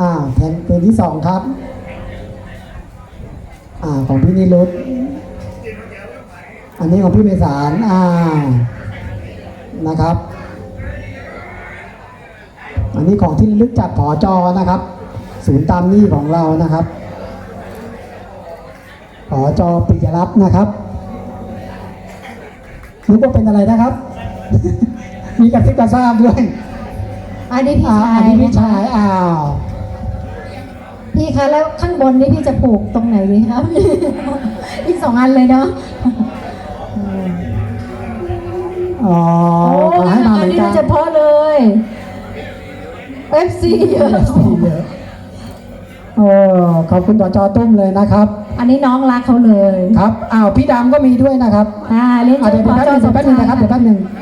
อ่าแผ่นปืนที่สองครับ อ่าของพี่นิรุตอันนี้ของพี่เมสารอ่านะครับ อันนี้ของที่ระลึกจากผอจอนะครับ ศูนย์ตามหนี้ของเรานะครับผอจอปิยรัตน์นะครับนึกว่าเป็นอะไรนะครับ มีกระซิบกระซาบด้วยอันนี้พี่อ่าชาอันยนี้พี่นะคะชายอ้าว พี่คะแล้วข้างบนนี่พี่จะผูกตรงไหนดีครับ อีกสองอันเลยเนาะอ๋อโอ้ขอให้มาเหอัมืนอนนี้กัโดนยเฉพาะเลย FC เยอะเยอะโอ้ขอบคุณผอจอตุ้มเลยนะครับ อันนี้น้องรักเขาเลย ครับอ้าวพี่ดำก็มีด้วยนะครับอ่าเรียนอะเชิเดี๋ญยวพอแป๊บจนึองสเดี๋ยวมแป๊บนึงชายนะครับเดี๋ยวแป๊บนึง